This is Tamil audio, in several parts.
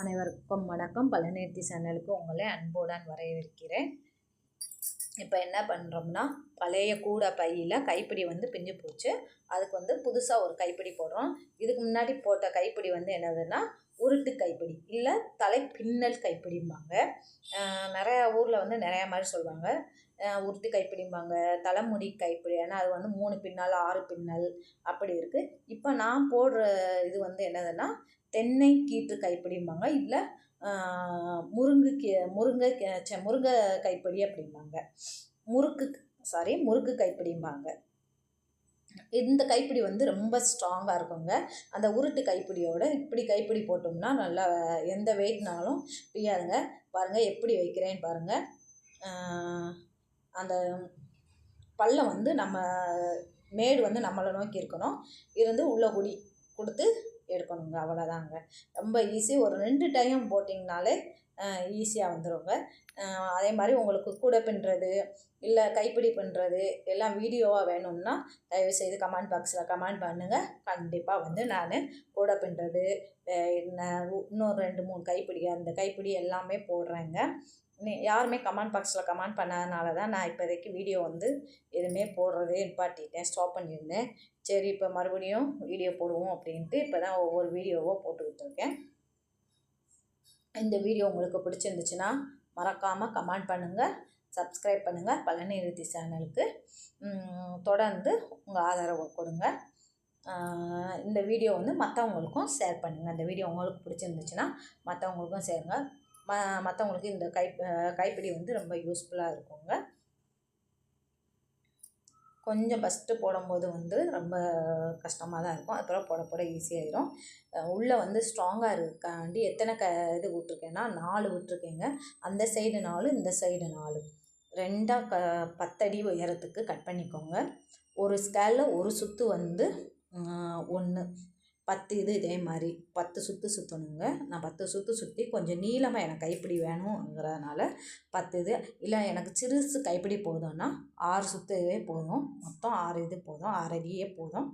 அனைவருக்கும் வணக்கம். பழனிர்த்தி சேனலுக்கு உங்களை அன்புடன் வரவேற்கிறேன். இப்போ என்ன பண்ணுறோம்னா பழைய கூடை பையில் கைப்பிடி வந்து பிஞ்சு போச்சு. அதுக்கு வந்து புதுசாக ஒரு கைப்பிடி போடுறோம். இதுக்கு முன்னாடி போட்ட கைப்பிடி வந்து என்னதுன்னா உருட்டு கைப்பிடி இல்லை தலை பின்னல் கைப்பிடிம்பாங்க நிறையா ஊரில் வந்து நிறையா மாதிரி சொல்லுவாங்க. உருட்டு கைப்பிடிம்பாங்க தலைமுடி கைப்பிடி ஏன்னா அது வந்து மூணு பின்னல் ஆறு பின்னல் அப்படி இருக்குது இப்போ நான் போடுற இது வந்து என்னதுன்னா தென்னை கீற்று கைப்பிடிம்பாங்க. இல்லை முருங்கு கீ முருங்கை கீ- முருங்கை கைப்பிடி அப்படிம்பாங்க. முறுக்கு சாரி முறுக்கு கைப்பிடிம்பாங்க. இந்த கைப்பிடி வந்து ரொம்ப ஸ்ட்ராங்காக இருக்குங்க. அந்த உருட்டு கைப்பிடியோட இப்படி கைப்பிடி போட்டோம்னா நல்லா எந்த வெயிட்னாலும் பிரியாதுங்க பாருங்கள் எப்படி வைக்கிறேன்னு பாருங்கள் அந்த பள்ளம் வந்து நம்ம மேடு வந்து நம்மளை நோக்கி இருக்கணும். இருந்து உள்ள குடி கொடுத்து எடுக்கணுங்க அவ்வளோதாங்க ரொம்ப ஈஸி ஒரு ரெண்டு டைம் போட்டிங்கனாலே ஈஸியாக வந்துடுங்க அதே மாதிரி உங்களுக்கு கூடை பின்னுறது இல்லை கைப்பிடி பின்னுறது எல்லாம் வீடியோவாக வேணும்னா தயவுசெய்து கமெண்ட் பாக்ஸில் கமெண்ட் பண்ணுங்கள் கண்டிப்பாக வந்து நான் கூடை பின்னுறது இன்னும் ரெண்டு மூணு கைப்பிடி அந்த கைப்பிடி எல்லாமே போடுறேங்க. யாருமே கமெண்ட் பாக்ஸில் கமெண்ட் பண்ணாதனால தான் நான் இப்போதைக்கு வீடியோ வந்து எதுவுமே போடுறதே நிப்பாட்டிட்டேன். ஸ்டாப் பண்ணியிருந்தேன். சரி இப்போ மறுபடியும் வீடியோ போடுவோம் அப்படின்ட்டு இப்போ தான் ஒவ்வொரு வீடியோவாக போட்டுக்கிட்டு இருக்கேன். இந்த வீடியோ உங்களுக்கு பிடிச்சிருந்துச்சுன்னா மறக்காமல் கமெண்ட் பண்ணுங்கள் சப்ஸ்கிரைப் பண்ணுங்கள் பழனி நிறுத்தி சேனலுக்கு தொடர்ந்து உங்கள் ஆதரவை கொடுங்க. இந்த வீடியோ வந்து மற்றவங்களுக்கும் ஷேர் பண்ணுங்கள் இந்த வீடியோ உங்களுக்கு பிடிச்சிருந்துச்சுன்னா மற்றவங்களுக்கும் சேருங்க. ம மற்றவங்களுக்கு இந்த கை கைப்பிடி வந்து ரொம்ப யூஸ்ஃபுல்லாக இருக்குங்க. கொஞ்சம் ஃபஸ்ட்டு போடும்போது வந்து ரொம்ப கஷ்டமாக தான் இருக்கும். அப்புறம் போட போட ஈஸியாகிடும் உள்ளே வந்து ஸ்ட்ராங்காக இருக்காண்டி எத்தனை க இது விட்ருக்கேன்னா நாலு விட்ருக்கேங்க அந்த சைடு நாலு இந்த சைடு நாலு. ரெண்டாக க பத்தடி உயரத்துக்கு கட் பண்ணிக்கோங்க. ஒரு ஸ்கேலில் ஒரு சுற்று வந்து ஒன்று பத்து இது இதே மாதிரி. பத்து சுற்று சுற்றணுங்க நான் பத்து சுற்று சுற்றி கொஞ்சம் நீளமாக எனக்கு கைப்பிடி வேணுங்கிறதுனால பத்து இது. இல்லை எனக்கு சிறுசு கைப்பிடி போதும்னா ஆறு சுற்றுவே போதும். மொத்தம் ஆறு இது போதும். ஆறு அடியே போதும்.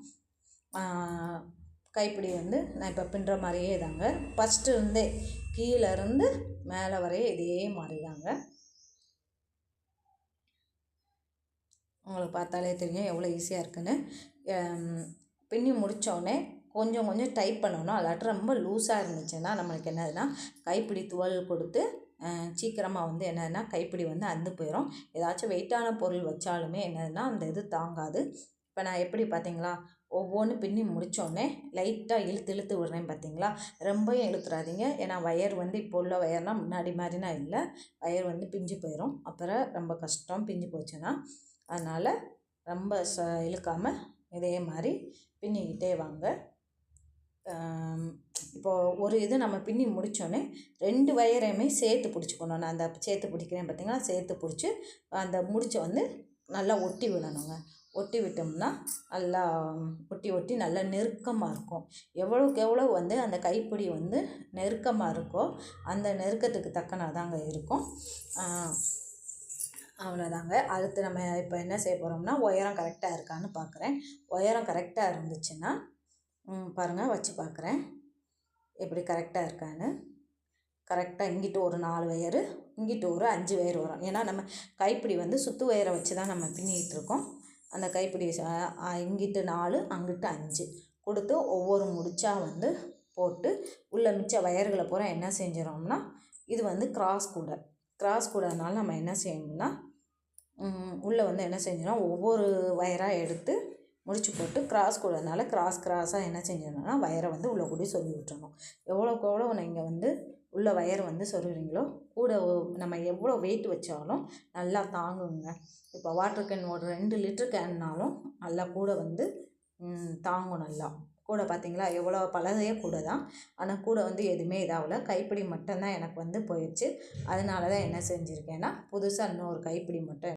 கைப்பிடி வந்து நான் இப்போ பின்னுற மாதிரியே தாங்க ஃபஸ்ட்டு இருந்தே கீழேருந்து மேலே வரைய இதே மாதிரி தாங்க உங்களுக்கு பார்த்தாலே தெரியும் எவ்வளோ ஈஸியாக இருக்குன்னு. பின்னி முடித்தோடனே கொஞ்சம் கொஞ்சம் டைப் பண்ணணும் அல்லாட்டி ரொம்ப லூஸாக இருந்துச்சுன்னா நம்மளுக்கு என்னதுன்னா கைப்பிடி துவல் கொடுத்து சீக்கிரமாக வந்து என்னதுன்னா கைப்பிடி வந்து அந்து போயிடும் ஏதாச்சும் வெயிட்டான பொருள் வச்சாலுமே என்னதுன்னா அந்த இது தாங்காது. இப்போ நான் எப்படி பார்த்தீங்களா ஒவ்வொன்று பின்னி முடித்தோடனே லைட்டாக இழுத்து இழுத்து விடுறேன் பார்த்தீங்களா ரொம்பவும் இழுத்துறாதீங்க. ஏன்னா வயர் வந்து இப்போ உள்ள வயர்னால் முன்னாடி மாதிரினா இல்லை. வயர் வந்து பிஞ்சு போயிடும் அப்புறம் ரொம்ப கஷ்டம் பிஞ்சு போச்சுன்னா அதனால் ரொம்ப ச இழுக்காமல் இதே மாதிரி பின்னிக்கிட்டே வாங்க. இப்போது ஒரு இது நம்ம பின்னி முடித்தோன்னே ரெண்டு வயரையுமே சேர்த்து பிடிச்சிக்கணும் நான் அந்த சேர்த்து பிடிக்கிறேன் பார்த்தீங்களா? சேர்த்து பிடிச்சி அந்த முடிச்ச வந்து நல்லா ஒட்டி விடணுங்க. ஒட்டி விட்டோம்னா நல்லா ஒட்டி ஒட்டி நல்லா நெருக்கமாக இருக்கும். எவ்வளோக்கு எவ்வளோ வந்து அந்த கைப்பிடி வந்து நெருக்கமாக இருக்கோ அந்த நெருக்கத்துக்கு தக்கனாதாங்க இருக்கும். அவ்வளோதாங்க அடுத்து நம்ம இப்போ என்ன செய்ய போகிறோம்னா உயரம் கரெக்டாக இருக்கான்னு பார்க்குறேன். உயரம் கரெக்டாக இருந்துச்சுன்னா பாருங்கள் வச்சு பார்க்குறேன் எப்படி கரெக்டாக இருக்கான்னு. கரெக்டாக இங்கிட்டு ஒரு நாலு வயரு இங்கிட்டு ஒரு அஞ்சு வயர் வரும். ஏன்னா நம்ம கைப்பிடி வந்து சுற்று வயரை வச்சு தான் நம்ம பின்னிக்கிட்டு இருக்கோம். அந்த கைப்பிடி இங்கிட்டு நாலு அங்கிட்டு அஞ்சு. கொடுத்து ஒவ்வொரு முடிச்சா வந்து போட்டு உள்ள மிச்ச வயர்களை பூரா என்ன செஞ்சிடோம்னா இது வந்து கிராஸ் கூடை. கிராஸ் கூடைனால நம்ம என்ன செய்யணும்னா உள்ளே வந்து என்ன செஞ்சிடும் ஒவ்வொரு வயராக எடுத்து முடிச்சு போட்டு கிராஸ் கூடனால கிராஸ் கிராஸாக என்ன செஞ்சிடணும்னா வயரை வந்து உள்ளே கூடி சொருவி விட்டுறணும். எவ்வளோக்கு எவ்வளோ நீங்கள் வந்து உள்ள வயர் வந்து சொருகிறீங்களோ கூட நம்ம எவ்வளோ வெயிட் வச்சாலும் நல்லா தாங்குங்க. இப்போ வாட்டர் கேன் ஒரு ரெண்டு லிட்டர் கேன்னாலும் நல்லா கூட வந்து தாங்கும் நல்லா. கூட பார்த்தீங்களா எவ்வளோ பழைய கூட தான். ஆனால் கூட வந்து எதுவுமே இதாகல. கைப்பிடி மட்டும்தான் எனக்கு வந்து போயிடுச்சு. அதனால தான் என்ன செஞ்சுருக்கேன்னா புதுசாக இன்னொரு கைப்பிடி மட்டும்